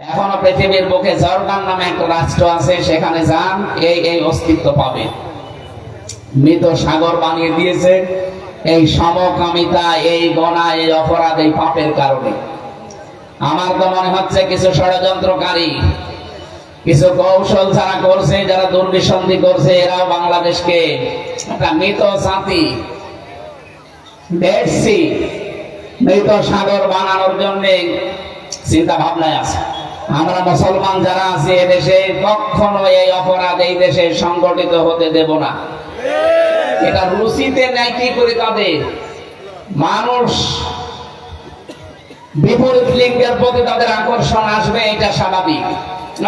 এখনও পৃথিবীর বুকে জর্ডান নামে একটা রাষ্ট্র আছে, সেখানে যান, এই এই অস্তিত্ব পাবে। মৃত সাগর বানিয়ে দিয়েছে, এই সমকামিতা, এই গণা, এই অপরাধ, এই পাপের কারণে। আমার তো মনে হচ্ছে কিছু ষড়যন্ত্রকারী, কিছু কৌশল যারা করছে, যারা দুর্বিসন্ধি করছে, এরাও বাংলাদেশকে একটা মৃত জাতি মৃত সাগর বানানোর জন্য চিন্তা ভাবনায় আছে। আমরা মুসলমান যারা আছি এদেশে কখনো এই অপরাধ এই দেশে সংগঠিত হতে দেব না। এটা রুচিতে নেয় কি করে তাদের? মানুষ বিপরীত লিঙ্গের প্রতি তাদের আকর্ষণ আসবে, এটা স্বাভাবিক।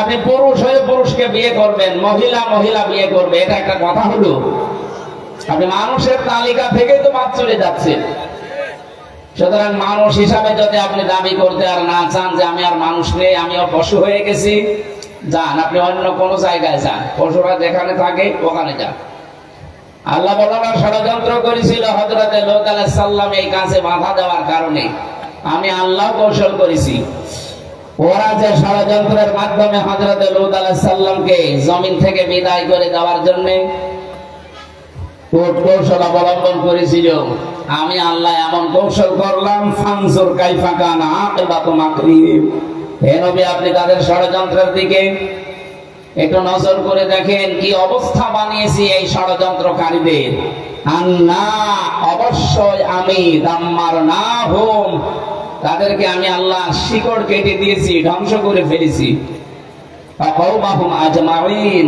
আপনি পুরুষ হয়ে পুরুষকে বিয়ে করবেন, মহিলা মহিলা বিয়ে করবে, এটা একটা কথা হলো। আপনি মানুষের তালিকা থেকে তো বাদ চলে যাচ্ছে সুতরাং মানুষ হিসাবে যদি আপনি দাবি করতে আর না চান যে আমি আর মানুষ নেই, আমিও পশু হয়ে গেছি, যান, আপনি অন্য কোনো জায়গায় যান। পশুরা যেখানে থাকে, ওখানে যান। আল্লাহ বলার ষড়যন্ত্র করেছিল হজরতে লোক সাল্লাম এই কাজে বাধা দেওয়ার কারণে। আমি আল্লাহ কৌশল করেছি। ওরা যে ষড়যন্ত্রের মাধ্যমে হজরতে লুত সাল্লামকে জমিন থেকে বিদায় করে দেওয়ার জন্যে কৌশল অবলম্বন করেছিল? আমি আল্লাহ এমন কৌশল করলাম আপনি তাদের ষড়যন্ত্রের দিকে একটু নজর করে দেখেন, কি অবস্থা বানিয়েছি এই ষড়যন্ত্রকারীদের। আন্না, অবশ্যই আমি দাম্মার না হোম। তাদেরকে আমি আল্লাহ শিকড় কেটে দিয়েছি, ধ্বংস করে ফেলেছি। আজমাইন।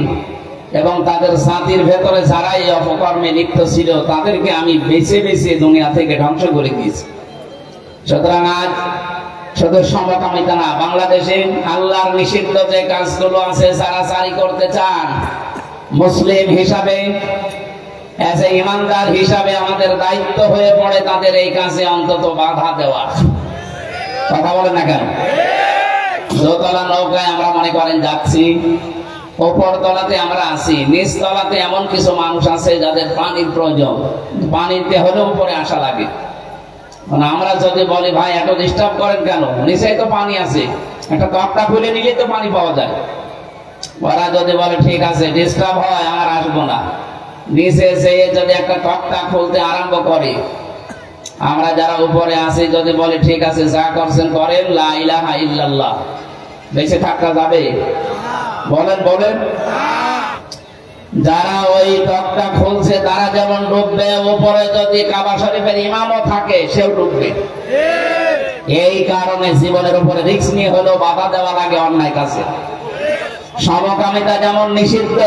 এবং তাদের জাতির ভেতরে যারা এই অপকর্মে লিপ্ত ছিল, তাদেরকে আমি বেছে বেছে দুনিয়া থেকে ধ্বংস করে দিয়েছি। সুতরাং আজ শুধু না, বাংলাদেশে আল্লাহর নিষিদ্ধ যে কাজগুলো আছে, যারা জারি করতে চান, মুসলিম হিসাবে ইমানদার হিসাবে আমাদের দায়িত্ব হয়ে পড়ে তাদের এই কাজে অন্তত বাধা দেওয়া। কথা বলেন না কেন? দোতলা নৌকায় আমরা মনে করেন যাচ্ছি ওপর তলাতে আমরা আছি, নিচ তলাতে এমন কিছু মানুষ আছে যাদের পানির প্রয়োজন। পানিতে হলে উপরে আসা লাগে। মানে আমরা যদি বলি, ভাই, এত ডিস্টার্ব করেন কেন? নিচে তো পানি আছে। একটা তক্তা খুলে নিলে তো পানি পাওয়া যায়। ওরা যদি বলে, ঠিক আছে ডিস্টার্ব হয়, আর আসব না। নিচে এসে যদি একটা তক্তা খুলতে আরম্ভ করে। আমরা যারা উপরে আছি, যদি বলে, ঠিক আছে, যা করছেন করেন, লা ইলাহা ইল্লাল্লাহ। বেঁচে থাকা যাবে। বলেন বলেন। যারা ওই টকটা খুলছে, তারা যেমন ডুববে, ওপরে যদি কাবা শরীফের ইমামও থাকে, সেও ডুববে। এই কারণে জীবনের উপরে রিস্ক নিয়ে হলেও বাধা দেওয়া লাগে অন্যায় কাছে সমকামিতা যেমন নিষিদ্ধ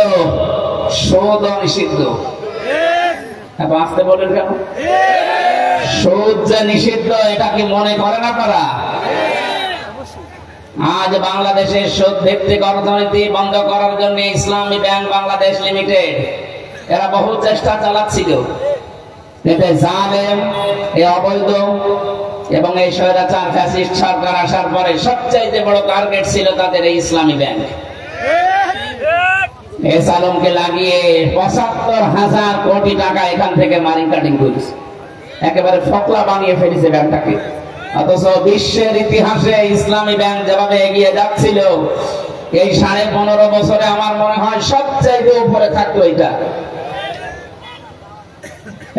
সুদ নিষিদ্ধ। আসতে বলেন কেন? সুদ যে নিষিদ্ধ, এটা কি মনে করে না আপনারা আজ বাংলাদেশের সুদ ভিত্তিক অর্থনীতি বন্ধ করার জন্য ইসলামী ব্যাংক বাংলাদেশ লিমিটেড, এরা বহু চেষ্টা চালাচ্ছিল। এতে এ অবৈধ এবং এই স্বৈরাচার ফ্যাসিস্ট সরকার আসার পরে সবচাইতে বড় টার্গেট ছিল তাদের এই ইসলামী ব্যাংক। এস আলমকে লাগিয়ে পঁচাত্তর হাজার কোটি টাকা এখান থেকে মানি কাটিং করেছে। একেবারে ফকলা বানিয়ে ফেলেছে ব্যাংকটাকে। অথচ বিশ্বের ইতিহাসে ইসলামী ব্যাংক যেভাবে এগিয়ে যাচ্ছিল, এই সাড়ে পনেরো বছরে আমার মনে হয় সবচাইতে উপরে থাকতো এটা।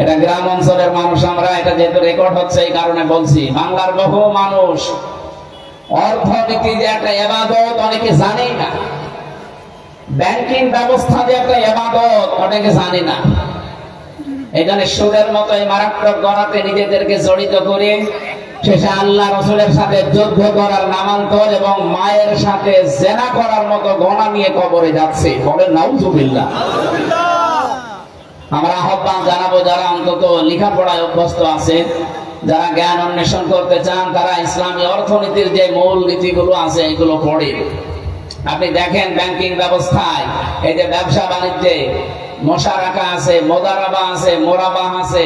এটা গ্রাম অঞ্চলের মানুষ, আমরা এটা যেহেতু রেকর্ড হচ্ছে, এই কারণে বলছি, বাংলার বহু মানুষ অর্থনীতি যে একটা এবাদত, অনেকে জানেই না। ব্যাংকিং ব্যবস্থা যে একটা এবাদত, অনেকে জানে না। এখানে সুদের মতো এই মারাত্মক গড়াতে নিজেদেরকে জড়িত করে শেষে আল্লাহ রসুলের সাথে যুদ্ধ করার নামান্তর এবং মায়ের সাথে জেনা করার মতো গণা নিয়ে কবরে যাচ্ছে। বলেন, নাউজুবিল্লাহ। আমরা আহ্বান জানাব যারা অন্তত লেখাপড়ায় অভ্যস্ত আছে, যারা জ্ঞান অন্বেষণ করতে চান, তারা ইসলামী অর্থনীতির যে মূল নীতিগুলো আছে, এগুলো পড়ে। আপনি দেখেন ব্যাংকিং ব্যবস্থায়, এই যে ব্যবসা বাণিজ্যে মশা রাখা আছে মোদারাবা আছে, মোরাবাহ আছে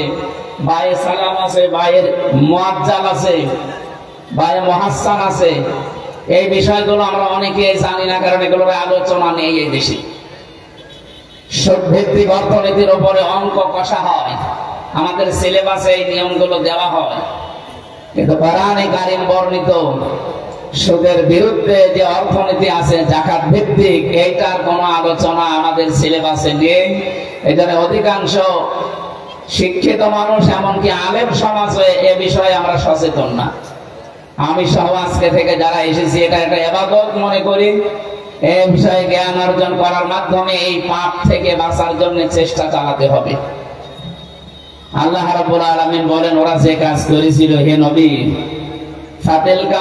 বায়ে সালাম আছে বায়ের মোয়াজ্জাল আছে বায়ে মহাসান আছে। এই বিষয়গুলো আমরা অনেকে জানি না, কারণ এগুলোর আলোচনা নেই এই দেশে। ভিত্তিক অর্থনীতির উপরে অঙ্ক কষা হয়। আমাদের সিলেবাসে এই নিয়মগুলো দেওয়া হয়। কিন্তু কারিম বর্ণিত, সুদের বিরুদ্ধে যে অর্থনীতি আছে, জাকাত ভিত্তিক, এইটার কোনো আলোচনা আমাদের সিলেবাসে নেই। এখানে অধিকাংশ শিক্ষিত মানুষ এমনকি আলেম সমাজে এ বিষয়ে আমরা সচেতন না। আমি সহ আজকে থেকে যারা এসেছি, এটা একটা এবাদত মনে করি। এ বিষয়ে জ্ঞান অর্জন করার মাধ্যমে এই পাপ থেকে বাঁচার জন্য চেষ্টা চালাতে হবে। আল্লাহ রাব্বুল আলামিন বলেন, ওরা যে কাজ করেছিল, হে নবী, ফাতিলকা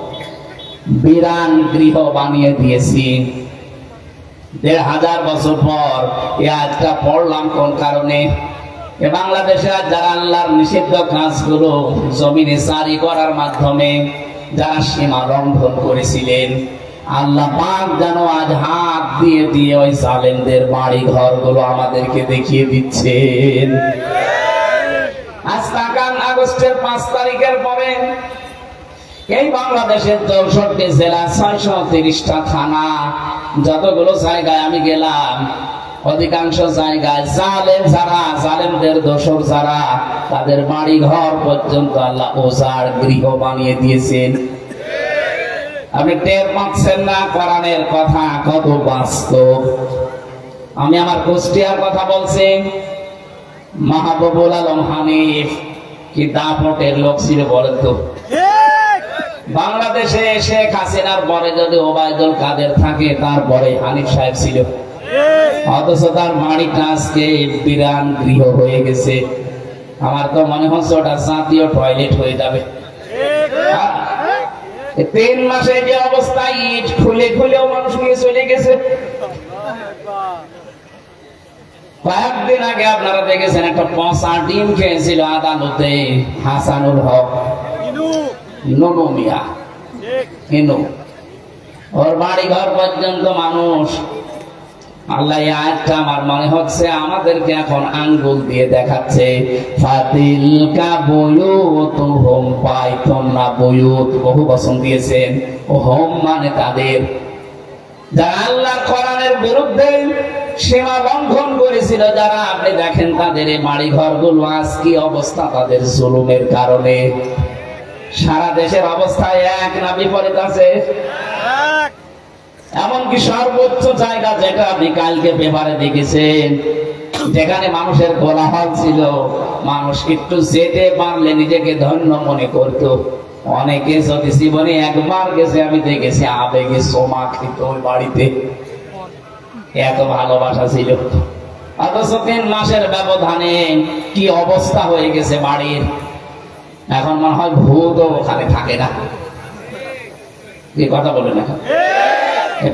বিরান গৃহ বানিয়ে দিয়েছি। দেড় হাজার বছর পর এ আজটা পড়লাম কোন কারণে? এ বাংলাদেশে যারা আল্লাহর নিষিদ্ধ কাজগুলো জমিনে জারি করার মাধ্যমে যারা সীমা লঙ্ঘন করেছিলেন, আল্লাহ পাক যেন আজ হাত দিয়ে দিয়ে ওই জালেমদের বাড়ি ঘরগুলো আমাদেরকে দেখিয়ে দিচ্ছেন। আজ আগস্টের পাঁচ তারিখের পরে এই বাংলাদেশের চৌষট্টি জেলা ছয়শো তিরিশটা থানা। যতগুলো জায়গায় আমি গেলাম, অধিকাংশ জায়গায় জালেম যারা, জালেমদের দোসর যারা, তাদের বাড়ি ঘর পর্যন্ত আল্লাহ ওজার গৃহ বানিয়ে দিয়েছেন। আপনি টের পাচ্ছেন না, কোরআনের কথা কত বাস্তব। আমি আমার কুষ্টিয়ার কথা বলছি। মাহবুবুল আলম হানিফ, কি দাপটের লোক ছিল বলেন তো? বাংলাদেশে শেখ হাসিনার পরে যদি ওবায়দুল কাদের থাকে, তারপরে হানিফ সাহেব ছিল। অথচ তার বাড়িটা আজকে বিরান গৃহ হয়ে গেছে। আমার তো মনে হচ্ছে ওটা জাতীয় টয়লেট হয়ে যাবে। তিন মাসে যে অবস্থা, ইট খুলে খুলেও মানুষ নিয়ে চলে গেছে। কয়েকদিন আগে আপনারা দেখেছেন, একটা পচা ডিম খেয়েছিল আদালতে হাসানুল হক। ননু মিয়া ওর বাড়ি ঘর পর্যন্ত মানুষ। আল্লাহ আয়াতটা আমার মনে হচ্ছে আমাদেরকে এখন আঙ্গুল দিয়ে দেখাচ্ছে। ফাতিল কা না বহু বচন দিয়েছেন ও হোম মানে তাদের। যারা আল্লাহ কোরআনের বিরুদ্ধে সীমা লঙ্ঘন করেছিল, যারা আপনি দেখেন তাদের এই বাড়ি ঘরগুলো আজ কি অবস্থা, তাদের জুলুমের কারণে। সারা দেশের অবস্থায় এক না বিপরীত আছে। এমনকি সর্বোচ্চ জায়গা যেটা আপনি কালকে পেপারে দেখেছেন যেখানে মানুষের কোলাহল ছিল মানুষ একটু যেতে পারলে নিজেকে ধন্য মনে করত। অনেকে যদি জীবনে একবার গেছে আমি দেখেছি আবেগে সমাকৃত ওই বাড়িতে। এত ভালোবাসা ছিল। অথচ তিন মাসের ব্যবধানে কি অবস্থা হয়ে গেছে বাড়ির? এখন মনে হয় ভূতও ওখানে থাকে না। কি কথা বলেন এখন।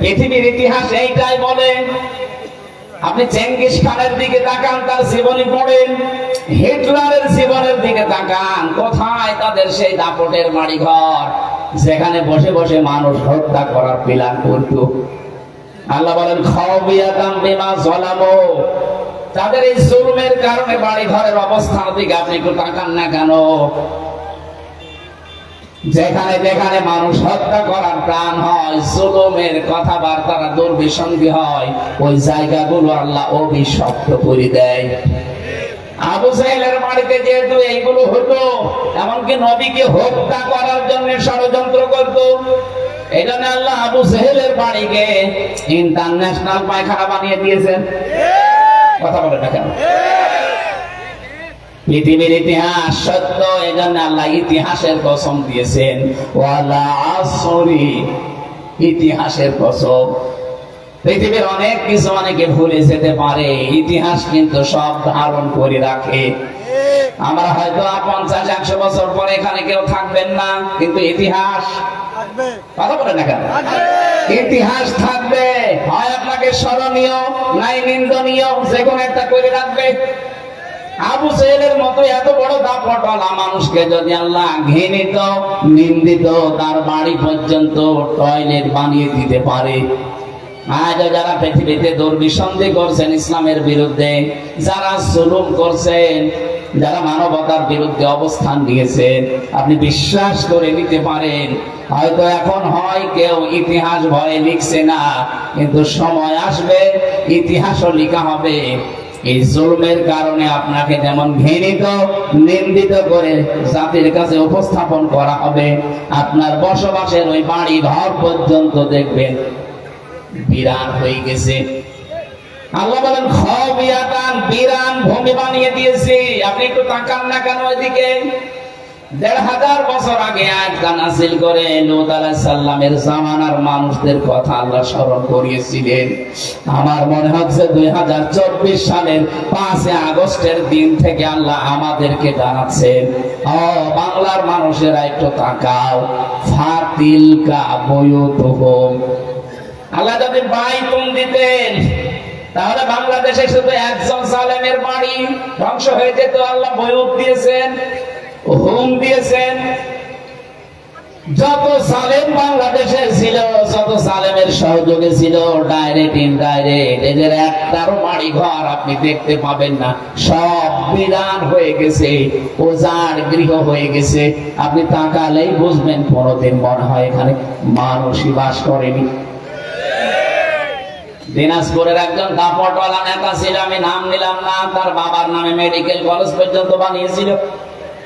পৃথিবীর ইতিহাস এইটাই বলে আপনি চেঙ্গিস খানের দিকে তাকান তার জীবনী পড়েন হিটলারের জীবনের দিকে তাকান কোথায় তাদের সেই দাপটের বাড়ি ঘর যেখানে বসে বসে মানুষ হত্যা করার প্ল্যান করত। আল্লাহ বলেন খাওয়াবিয়াতাম বিমা জলামো তাদের এই জুলুমের কারণে বাড়ি ঘরের অবস্থার দিকে আপনি একটু তাকান না কেন? যেখানে যেখানে মানুষ হত্যা করার প্রাণ হয়, জুলুমের কথাবার্তারা দুর্বিসন্ধি হয়, ওই জায়গাগুলো আল্লাহ অভিশপ্ত করে দেয়। আবু সাহেলের বাড়িতে যেহেতু এইগুলো হতো, এমনকি নবীকে হত্যা করার জন্য ষড়যন্ত্র করত এই জন্য আল্লাহ আবু সাহেলের বাড়িকে ইন্টারন্যাশনাল পায়খানা বানিয়ে দিয়েছেন। কথা বলে না কেন? পৃথিবীর ইতিহাস সত্য এই জন্য আল্লাহ ইতিহাসের কসম দিয়েছেন। ওয়ালা আসরি ইতিহাসের কসম। পৃথিবীর অনেক কিছু অনেকে ভুলে যেতে পারে ইতিহাস কিন্তু সব ধারণ করে রাখে। আমরা হয়তো পঞ্চাশ একশো বছর পরে এখানে কেউ থাকবেন না কিন্তু ইতিহাস কথা বলে না কেন? ইতিহাস থাকবে হয় আপনাকে স্মরণীয় নাই নিন্দনীয় যে কোনো একটা করে রাখবে। আবু সেহেলের মতো এত বড় দাপটলা মানুষকে যদি আল্লাহ ঘৃণিত, নিন্দিত তার বাড়ি পর্যন্ত টয়লেট বানিয়ে দিতে পারে। যারা পৃথিবীতে দুর্বিসন্ধি করছেন ইসলামের বিরুদ্ধে, যারা করছেন, যারা মানবতার বিরুদ্ধে অবস্থান নিয়েছেন, আপনি বিশ্বাস করে নিতে পারেন, হয়তো এখন হয় কেউ ইতিহাস ভয়ে লিখছে না, কিন্তু সময় আসবে, ইতিহাসও লেখা হবে। এই জুলমের কারণে আপনাকে যেমন ঘৃণিত, নিন্দিত করে জাতির কাছে উপস্থাপন করা হবে, আপনার বসবাসের ওই বাড়ি ঘর পর্যন্ত দেখবেন বিরান হয়ে গেছে। আল্লাহ বলেন খবিয়াতান বিরান ভূমি বানিয়ে দিয়েছে। আপনি একটু তাকান না কেন ওইদিকে? দেড় হাজার বছর আগে গান হাসিল করে জামানার মানুষদের কথা আল্লাহ স্মরণ করিয়েছিলেন। আমার মনে হচ্ছে দুই হাজার চব্বিশ সালের পাঁচে আগস্টের দিন থেকে আল্লাহ আমাদেরকে জানাচ্ছেন, ও বাংলার মানুষেরা একটু তাকাও আল্লাহ যদি বাইতুন দিতেন, তাহলে বাংলাদেশে শুধু একজন সালেমের বাড়ি ধ্বংস হয়ে যেত, আল্লাহ বয়ুত দিয়েছেন। হুম দিয়েছেন, যত সালেম বাংলাদেশে ছিল, যত সালেমের সহযোগে ছিল ডাইরেক্ট ইনডাইরেক্ট এদের একটারও বাড়ি ঘর আপনি দেখতে পাবেন না, সব বিরান হয়ে গেছে, ওজার গৃহ হয়ে গেছে, আপনি তাকালেই বুঝবেন কোনোদিন মনে হয় এখানে মানুষই বাস করেনি। দিনাজপুরের একজন দাপটওয়ালা নেতা ছিল, আমি নাম নিলাম না, তার বাবার নামে মেডিকেল কলেজ পর্যন্ত বানিয়েছিল।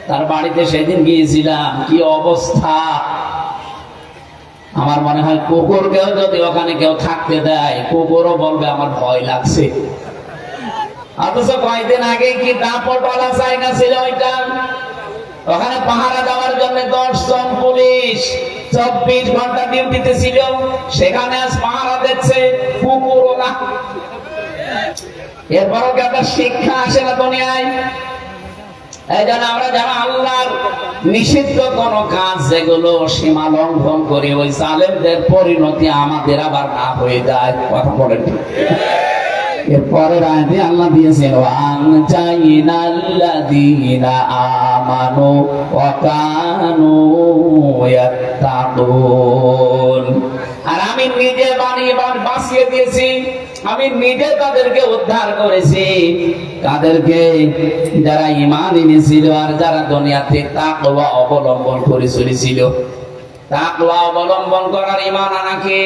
তার বাড়িতে সেদিন গিয়েছিলাম। কি অবস্থা? আমার মনে হয় কুকুরকেও যদি ওখানে কেউ থাকতে দেয়, কুকুরও বলবে, আমার ভয় লাগছে। অথচ কয়েকদিন আগে কি দাপটওয়ালা জায়গা ছিল ওইটা? ওখানে পাহারা দেওয়ার জন্য দশ জন পুলিশ চব্বিশ ঘণ্টা ডিউটিতে ছিল। সেখানে আজ পাহারা দিচ্ছে, কুকুরও না। এরপরও কি আপনার শিক্ষা আসে না দুনিয়ায়? এই জন্য আমরা যারা আল্লাহর নিষিদ্ধ কোন কাজ, যেগুলো সীমা লঙ্ঘন করি ওই জালেমদের পরিণতি আমাদের আবার না হয়ে যায়। কথা বলেন এরপরের আয়াতে আল্লাহ দিয়েছেন, ওয়ান চাইনাল্লাযীনা আমানু ওয়া কানু ইয়াত্তাকুন। আর আমি নিজে বানিয়ে বাঁচিয়ে দিয়েছি। আমি নিজে তাদেরকে উদ্ধার করেছি। তাদেরকে যারা ইমান এনেছিল আর যারা দুনিয়াতে তাকওয়া অবলম্বন করে চলেছিল। তাকওয়া অবলম্বন করার ইমান আনাকে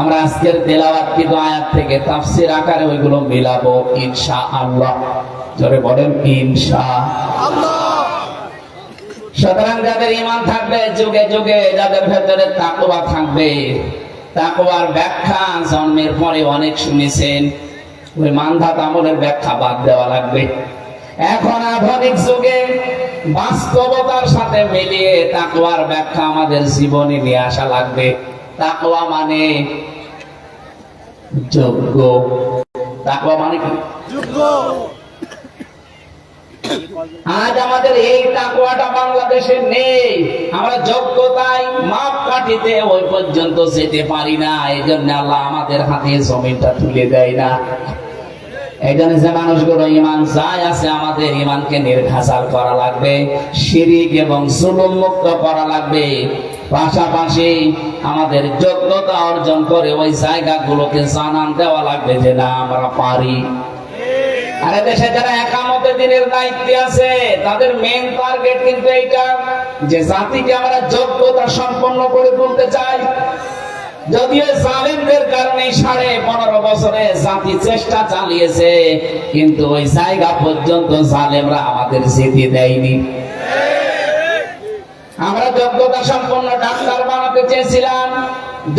আমরা আজকের তেলাওয়াতকৃত আয়াত থেকে তাফসির আকারে ওইগুলো মিলাবো ইনশা আল্লাহ জোরে বলেন, ইনশা। সুতরাং যাদের ইমান থাকবে, যুগে যুগে যাদের ভেতরে তাকওয়া থাকবে তাকওয়ার ব্যাখ্যা জন্মের পরে অনেক শুনেছেন। ওই মানধাত আমলের ব্যাখ্যা বাদ দেওয়া লাগবে। এখন আধুনিক যুগে বাস্তবতার সাথে মিলিয়ে তাকওয়ার ব্যাখ্যা আমাদের জীবনে নিয়ে আসা লাগবে। তাকওয়া মানে যোগ্য। তাকওয়া মানে কি? যোগ্য। আজ আমাদের এই তাকুয়াটা বাংলাদেশে নেই। আমরা যোগ্যতায় মাপ কাটিতে ওই পর্যন্ত যেতে পারি না। এই জন্য আল্লাহ আমাদের হাতে জমিনটা তুলে দেয় না। মানুষগুলো ইমান আমাদের করা লাগবে, শিরিক এবং মুক্ত করা লাগবে। পাশাপাশি আমাদের যোগ্যতা অর্জন করে ওই জায়গাগুলোকে জানান দেওয়া লাগবে যে না, আমরা পারি। আরে দেশে যারা একামতে দিনের দায়িত্বে আছে, তাদের মেন টার্গেট কিন্তু এইটা যে জাতিকে আমরা যোগ্যতা সম্পন্ন করে তুলতে চাই। যদিও জালেমদের কারণে সাড়ে পনেরো বছরে জাতি চেষ্টা চালিয়েছে, কিন্তু ওই জায়গা পর্যন্ত জালেমরা আমাদের যেতে দেয়নি। আমরা যোগ্যতা সম্পন্ন ডাক্তার বানাতে চেয়েছিলাম,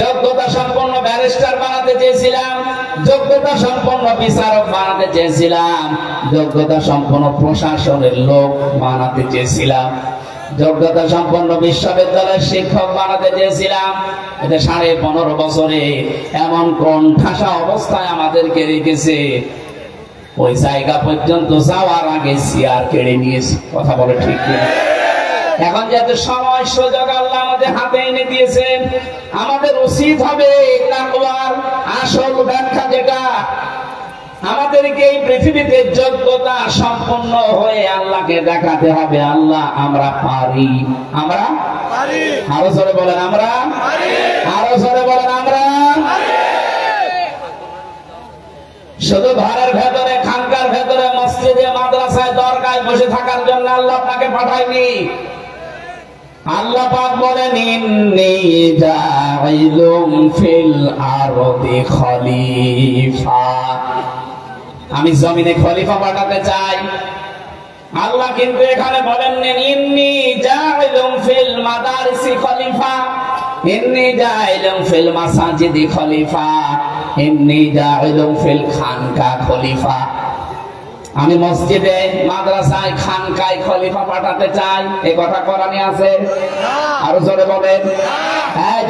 যোগ্যতা সম্পন্ন ব্যারিস্টার বানাতে চেয়েছিলাম যোগ্যতা সম্পন্ন বিচারক বানাতে চেয়েছিলাম। যোগ্যতা সম্পন্ন প্রশাসনের লোক বানাতে চেয়েছিলাম। যোগ্যতা সম্পন্ন বিশ্ববিদ্যালয়ের শিক্ষক বানাতে চেয়েছিলাম। এটা সাড়ে পনেরো বছরে এমন কোন ঠাসা অবস্থায় আমাদেরকে রেখেছে। ওই জায়গা পর্যন্ত যাওয়ার আগে সিয়ার কেড়ে নিয়েছে। কথা বলে ঠিক এখন যাতে সময় সুযোগ, আল্লাহ আমাদের হাতে এনে দিয়েছেন। আমাদের উচিত হবে তাকওয়ার আসল ব্যাখ্যা যেটা আমাদেরকে এই পৃথিবীতে যোগ্যতা সম্পন্ন হয়ে আল্লাহকে দেখাতে হবে। আল্লাহ আমরা পারি। আমরা? আরও জোরে বলেন আমরা? আরও জোরে বলেন আমরা? শুধু ঘরের ভেতরে খানকার ভেতরে মসজিদে মাদ্রাসায় দরগায় বসে থাকার জন্য আল্লাহ আপনাকে পাঠায়নি। আল্লাহ পাক বলেন, ইন্নী জাইলুম ফিল আরদি খলিফা। আমি জমিনে খলিফা পাঠাতে চাই। আল্লাহ কিন্তু এখানে বলেন ইন্নি জাইলুম ফিল মাদারিসি খলিফা। ইন্নি জাইলুম ফিল মাসাজিদি খলিফা। ইন্নি জাইলুম ফিল খানকা খলিফা। আমি মসজিদে, মাদ্রাসায়, খানকায় খলিফা পাঠাতে চাই। এই কথা কোরআনে আছে? আরও জোরে বলেন। হ্যাঁ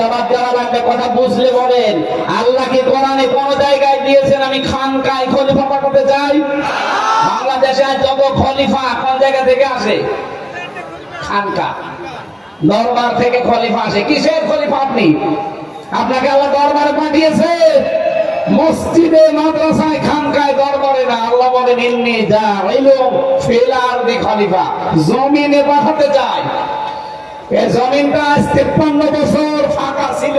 কথা বুঝলে বলেন। আল্লাহ কি জায়গায় দিয়েছেন আমি খলিফা পাঠাতে চাই? বাংলাদেশে খলিফা কোন জায়গা থেকে আসে? দরবার থেকে খলিফা আসে। কিসের খলিফা আপনি? আপনাকে আল্লাহ দরবারে পাঠিয়েছে। মসজিদে, মাদ্রাসায়, খানকায় দরবারে না, আল্লাহ বলেন ইন্নি যা হইল ফেলার দি খলিফা, জমিনে পাঠাতে চাই এই জমিনটা আজ তেপ্পান্ন বছর ফাঁকা ছিল।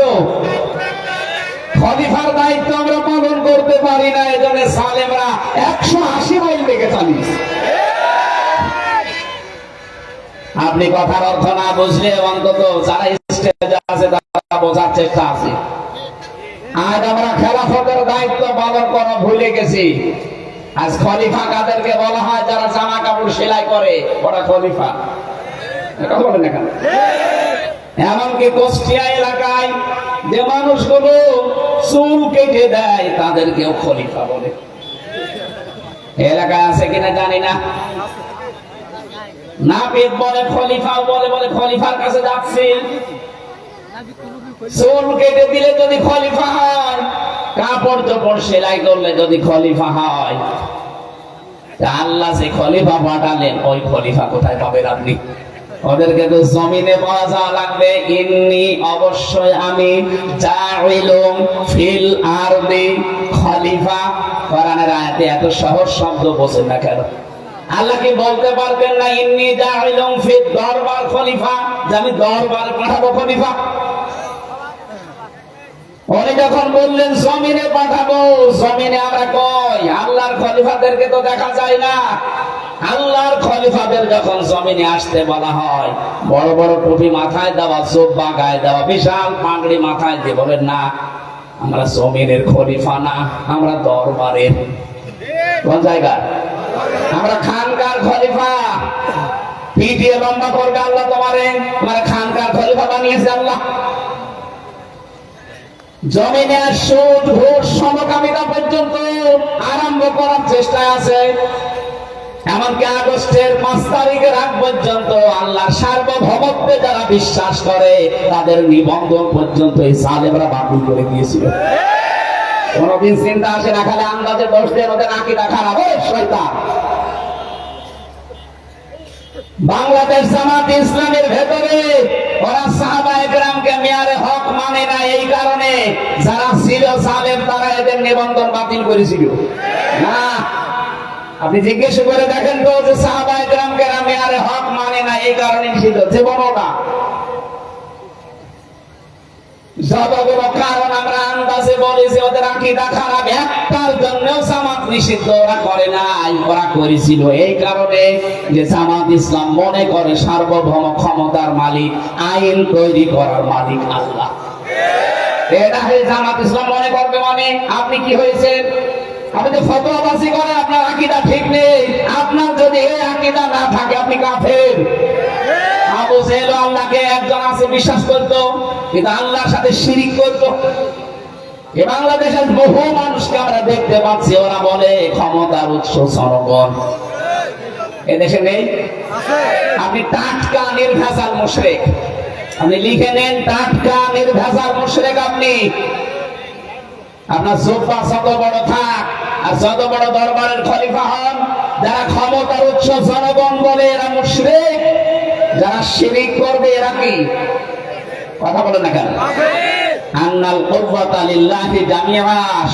খলিফার দায়িত্ব আমরা পালন করতে পারি না, এজন্য সালেমরা একশো আশি মাইল বেগে চালিয়েছে। আপনি কথার অর্থ না বুঝলে অন্তত যারা স্টেজে আছে, তারা বোঝার চেষ্টা আছে। আজ আমরা খেলাফতের দায়িত্ব পালন করা ভুলে গেছি। আজ খলিফা কাদেরকে বলা হয়, যারা জামা কাপড় সেলাই করে, ওরা খলিফা। এমনকি কুষ্টিয়া এলাকায় যে মানুষগুলো চুল কেটে দেয়, তাদেরকেও খলিফা বলে। এলাকায় আছে কিনা জানি না। নাপিত বলে খলিফাও বলে বলে খলিফার কাছে যাচ্ছি। চুল কেটে দিলে যদি খলিফা হয়, কাপড় চোপড় সেলাই করলে যদি খলিফা হয় আল্লাহ সে খলিফা পাঠালেন, ওই খলিফা কোথায় পাবেন আপনি? ওদেরকে তো জমিনে যাওয়া লাগবে। ইন্নি অবশ্যই আমি জাইলুম ফিল আরদি। খলিফা, কোরআনের আয়াতে এত সহজ শব্দ বোঝেন না কেন? আল্লাহ কি বলতে পারবেন না, ইন্নি জাইলুম ফিল দরবার খলিফা? যে আমি দরবারে পাঠাবো খলিফা? উনি যখন বললেন, জমিনে পাঠাবো জমিনে আমরা কই? আল্লাহর খলিফাদেরকে তো দেখা যায় না। আল্লাহর খলিফাদের যখন জমিনে আসতে বলা হয়, বড় বড় টুপি মাথায় দেওয়া, জোব্বা গায়ে দেওয়া, বিশাল পাগড়ি মাথায় দিয়ে বলেন, না, আমরা জমিনের খলিফা না, আমরা দরবারের কোন জায়গা? আমরা খানকার খলিফা। পিটিয়ে লম্বা করবে আল্লাহ তোমারে। আমরা খানকার খলিফা বানিয়েছে আল্লাহ। জমিনে সুদ, ঘুষ, সমকামিতা পর্যন্ত আরম্ভ করার চেষ্টায় আছে। এমনকি আগস্টের পাঁচ তারিখের আগ পর্যন্ত আল্লাহর সার্বভৌমত্বে যারা বিশ্বাস করে, তাদের নিবন্ধন পর্যন্ত এই সালেমরা বাতিল করে দিয়েছিল। কোনদিন চিন্তা আসে না, খালি আন্দাজে দোষ দেন ওদের আঁকিটা খারাপ। ওই শয়তান! বাংলাদেশ জামাত ইসলামের ভেতরে ওরা সাহাবা একরামকে মেয়ারে হক মানে না, এই যারা ছিল সালেম, তারা এদের নিবন্ধন বাতিল করেছিল। না। আপনি জিজ্ঞেস করে দেখেন তো যে সাহাবা একরামকে মেয়ারে হক মানে না, এই কারণে ছিল না। কারণ আমরা আন্দাজে বলি যে ওদের আকিদা খারাপ। একটার জন্য নিষিদ্ধ ওরা করে ওরা করেছিল। এই কারণে যে ইসলাম মনে করে সার্বভৌম ক্ষমতার মালিক, আইন তৈরি করার মালিক আল্লাহ। আপনি কি হয়েছেন? আপনি যে ফতোয়াবাজি করে, আপনার আকিদা ঠিক নেই। আপনার যদি এই আকিদা না থাকে, আপনি কাফের। আবু আল্লাহকে একজন আছে, বিশ্বাস করতো, কিন্তু আল্লাহর সাথে শিরিক করতো। এ বাংলাদেশের বহু মানুষকে আমরা দেখতে পাচ্ছি, ওরা বলে, ক্ষমতার উৎস জনগণ। এদেশে নেই? আপনি টাটকা, নির্ভেজাল মুশরেক। আপনি লিখে নেন টাটকা নির্ভেজাল মুশরেক আপনি। আপনার জোব্বা যত বড় থাক আর যত বড় দরবারের খলিফা হন, যারা ক্ষমতার উৎস জনগণ বলে এরা মুশরিক, যারা শিরিক করবে এরা কি? কথা বলে না কেন? আন্নাল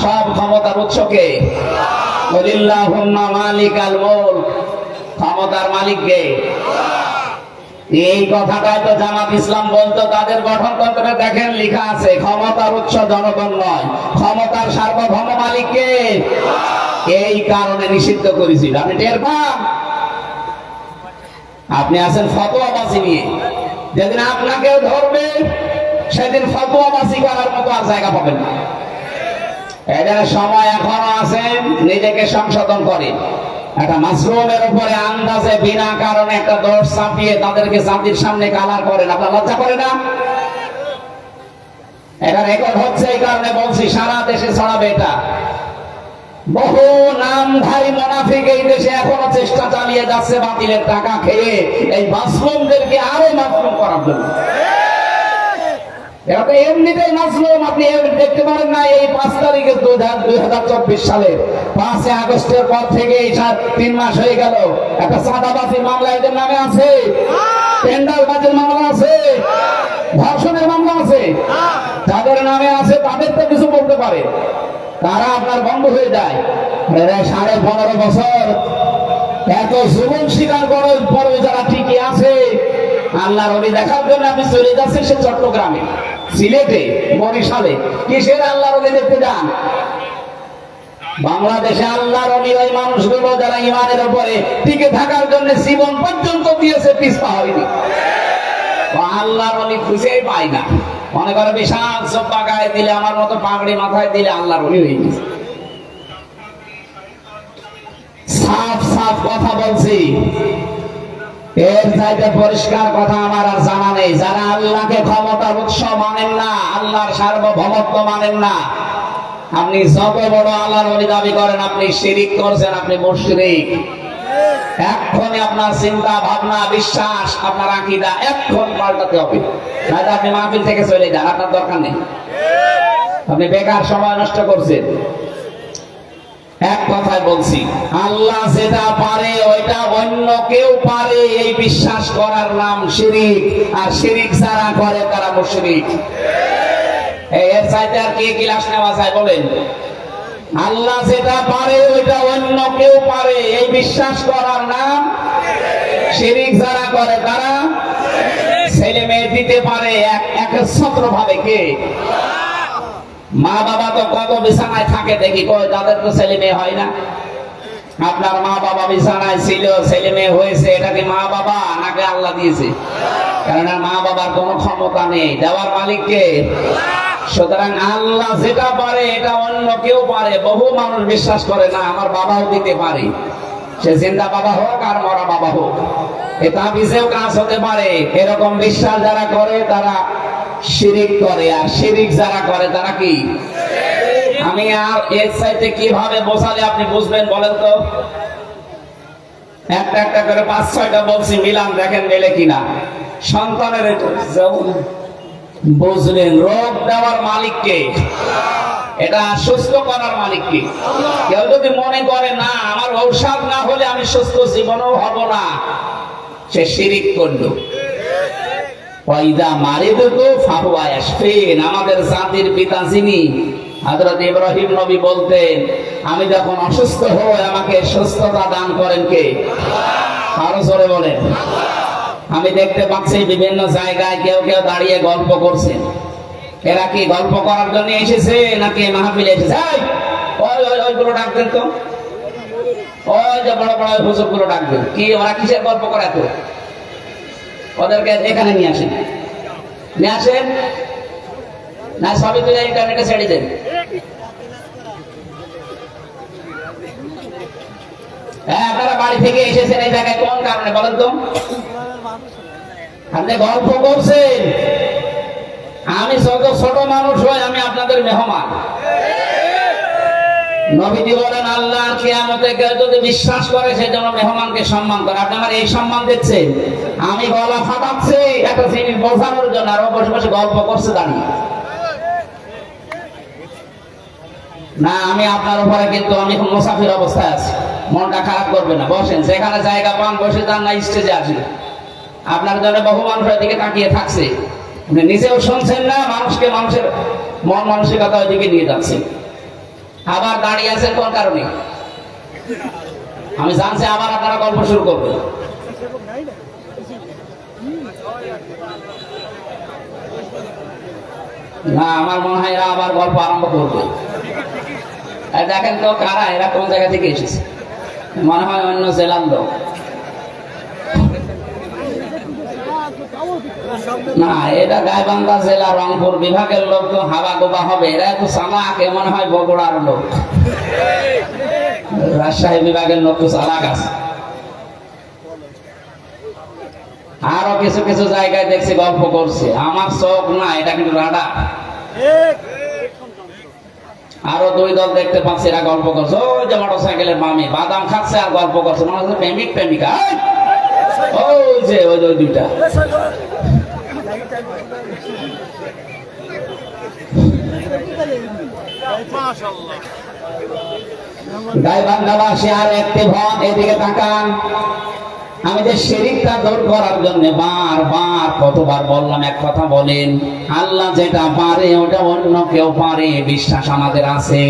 সব ক্ষমতার উৎসকে কলিল্লাহুম্মা মালিকাল মুলক, ক্ষমতার মালিককে এই কথাটাই তো জামাত ইসলাম বলতো, তাদের গঠনতন্ত্রে দেখেন লেখা আছে, ক্ষমতার উৎস জনগণ নয়। ক্ষমতার সার্বভৌম মালিককে এই কারণে নিষিদ্ধ করেছিল আপনি টের পান? আপনি আছেন ফতোয়াবাজি নিয়ে। যেদিন আপনাকে ধরবে, সেদিন ফতোয়াবাজি করার মতো আর জায়গা পাবেন না। এদের সময় এখনও আছেন, নিজেকে সংশোধন করে একটা মাশরুমের উপরে আন্দাজে বিনা কারণে একটা দোষ চাপিয়ে তাদেরকে জাতির সামনে কালার করেন। আপনার লজ্জা করে না? এটা রেকর্ড হচ্ছে এই কারণে বলছি, সারা দেশে ছড়াবে এটা। বহু নামধারী মোনাফিক এই দেশে এখনও চেষ্টা চালিয়ে যাচ্ছে বাতিলের টাকা খেয়ে। এই মাসলুমদেরকে আরও মাসলুম করার জন্য। এটা এমনিতেই মাসলুম আপনি দেখতে পারেন না, এই পাঁচ তারিখে দুই হাজার চব্বিশ সালে আগস্টের পর থেকে এই তিন মাস হয়ে গেল। একটা মামলা এদের নামে আছে। মামলা আছে। ধর্ষণের মামলা আছে। যাদের নামে আছে, তাদের তো কিছু বলতে পারে। তারা আপনার বন্ধ হয়ে যায়। সাড়ে পনেরো বছর। এত জীবন স্বীকার করার পরে যারা ঠিকই আছে, আল্লাহর অলি দেখার জন্য আপনি চলে যাচ্ছেন সে চট্টগ্রামে। সিলেটে, বরিশালে। কিসের আল্লাহর অলি দেখতে যান? বাংলাদেশে আল্লাহর অলি ওই মানুষগুলো যারা ইমানের উপরে টিকে থাকার জন্য জীবন পর্যন্ত দিয়েছে পিস্পা হয়নি। আল্লাহর অলি খুঁজেই পায় না। মনে করে বিশাল চোপ্পা গায়ে দিলে, আমার মতো পাগড়ি মাথায় দিলে আল্লাহর অলি হয়ে গেছে। সাফ সাফ কথা বলছি। এর চাইতে পরিষ্কার কথা আমার আর জানা নেই। যারা আল্লাহকে ক্ষমতার উৎস মানেন না, আল্লাহর সার্বভৌমত্ব মানেন না। আপনি যত বড় আল্লাহর বলি দাবি করেন, আপনি শিরিক করছেন, আপনি মুশরিক। এক্ষণে আপনার চিন্তা, ভাবনা, বিশ্বাস, আপনার আকিদা এক্ষণ পাল্টাতে হবে। নয়তো আপনি মাহফিল থেকে চলে যান, আপনার দরকার নেই। আপনি বেকার সময় নষ্ট করছেন। এক কথায় বলছি, আল্লাহ যেটা পারে, ওইটা অন্য কেউ পারে। এই বিশ্বাস করার নাম শিরিক, আর শিরিক যারা করে, তারা মুশরিক। এর চাইতে আর কি ক্লাস নেওয়া যায় বলেন? আল্লাহ যেটা পারে, ওইটা অন্য কেউ পারে। এই বিশ্বাস করার নাম শিরিক যারা করে, তারা ছেলে মেয়ে দিতে পারে। এক একচ্ছত্র ভাবে কে? মা বাবা তো কত বিছানায় থাকে দেখি, কই তাদের তো ছেলে মেয়ে হয় না? আপনার মা বাবা বিছানায় ছিল, ছেলে মেয়ে হয়েছে, এটা কি মা বাবা নাকি আল্লাহ দিয়েছে? কেননা মা বাবার কোনো ক্ষমতা নেই। দেওয়ার মালিককে সুতরাং আল্লাহ যেটা পারে, এটা অন্য কেউ পারে। বহু মানুষ বিশ্বাস করে না, আমার বাবাও দিতে পারে। সে জিন্দা বাবা হোক আর মরা বাবা হোক। এটা বিশেও কাজ হতে পারে। এরকম বিশ্বাস যারা করে, তারা শিরিক করে আর শিরিক যারা করে তারা কি? আমি আর এর সাইতে কীভাবে বোঝালে আপনি বুঝবেন বলেন তো? একটা একটা করে পাঁচ ছয়টা বলছি মিলান দেখেন মেলে কিনা। সন্তানের বুঝলেন রোগ দেওয়ার মালিককে এটা সুস্থ করার মালিক মালিককে কেউ যদি মনে করে না আমার ঔষধ না হলে আমি সুস্থ জীবনও হব না সে শিরিক করল। ওয়াইদা মারিদ তো ফাহুয়া ইয়াশফিন আমাদের জাতির পিতা যিনি, হযরত ইব্রাহিম নবী বলতেন, আমি যখন অসুস্থ হই, আমাকে সুস্থতা দান করেন কে? আরও জোরে বলেন। আমি দেখতে পাচ্ছি বিভিন্ন জায়গায় কেউ কেউ দাঁড়িয়ে গল্প করছে এরা কি গল্প করার জন্য এসেছে, নাকি মাহফিলে এসেছে? ওই ওই ওইগুলো ডাকবেন তো। ওই যে বড় বড় হুজুরগুলো ডাকবেন কি, ওরা কিসের গল্প করে তো ওদেরকে এখানে নিয়ে আসেন। নিয়ে আসেন। না, সবই তো ইন্টারনেটে ছেড়ে দেন। হ্যাঁ আপনারা বাড়ি থেকে এসেছেন এই জায়গায় কোন কারণে বলেন তো? আপনি গল্প করছেন। আমি ছোট মানুষ হই আমি আপনাদের মেহমান। নবীজি বলেন আল্লাহ কিয়ামতে কেউ যদি বিশ্বাস করে, সে মেহমানকে সম্মান করে। এই সম্মান আমি গলা ফাটাচ্ছি একটা বোঝানোর জন্য, আর বসে বসে গল্প করছে দাঁড়িয়ে না, আমি আপনার উপরে কিন্তু আমি এখন মুসাফির অবস্থায় আছি। মনটা খারাপ করবে না। বসেন, যেখানে জায়গা পান, বসে যান, না স্টেজে আসেন আপনার জন্য বহু মানুষ ওইদিকে তাকিয়ে থাকছে। নিজেও শুনছেন না, মানুষকে মানুষের মন মানসিকতা ওইদিকে নিয়ে যাচ্ছে। আবার দাঁড়িয়ে আছেন কোন কারণে? আমি জানছি আবার আপনারা গল্প শুরু করবেন। না, আমার মনে হয় এরা আবার গল্প আরম্ভ করবে। দেখেন তো কারা, এরা কোন জায়গা থেকে এসেছে? মনে হয় অন্য জেলার না, এটা গাইবান্ধা জেলা রংপুর বিভাগের লোক তো হবে। এরা এ হয় বগুড়ার লোক। রাজশাহী বিভাগের লোক তো আছে। আরও কিছু কিছু জায়গায় দেখছি, গল্প করছে। আমার চোখ না, এটা কিন্তু রাডা আরও দুই দল দেখতে পাচ্ছি, এরা গল্প করছে। ওই যে মোটর সাইকেলের মামি, বাদাম খাচ্ছে আর গল্প করছে। মনে হচ্ছে প্রেমিক, প্রেমিকা! আমি যে শিরিকটা দূর করার জন্য বার বার কতবার বললাম এক কথা বলেন। আল্লাহ যেটা পারে ওটা অন্য কেউ পারে, বিশ্বাস আমাদের আছে।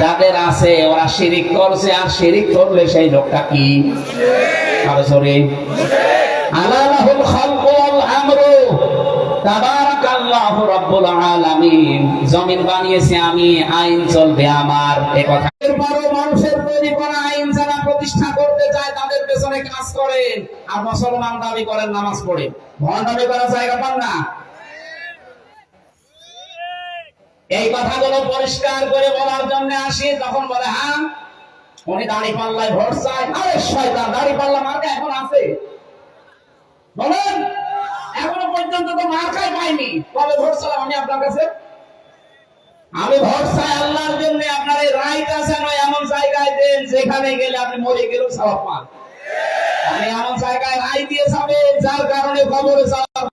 যাদের আছে, ওরা শিরিক করছে, আর শিরিক করলে সেই লোকটা কি? আরও আলামিন। জমিন বানিয়েছি আমি, আইন চলবে আমার, এ কথা। এরপরও মানুষের তৈরি করা আইন যারা প্রতিষ্ঠা করতে চায়, তাদের পেছনে কাজ করেন। আর মুসলমান দাবি করেন নামাজ পড়ে। ভণ্ডামি করার জায়গা পান না। এই কথাগুলো পরিষ্কার করে বলার জন্য আসি তখন বলে হ্যাঁ উনি পাল্লায় আরে শয়তান পাল্লা এখন আছে। বলেন, এখনও পর্যন্ত তো পাইনি। কবে আমি আপনার কাছে? আমি আল্লাহর জন্য আপনার এই রাইট আছে নয় এমন জায়গায় দেন যেখানে গেলে আপনি মরে গেলেও সবাব পান। আপনি এমন জায়গায় রায় দিয়ে যাবেন, যার কারণে খবরে যাওয়ার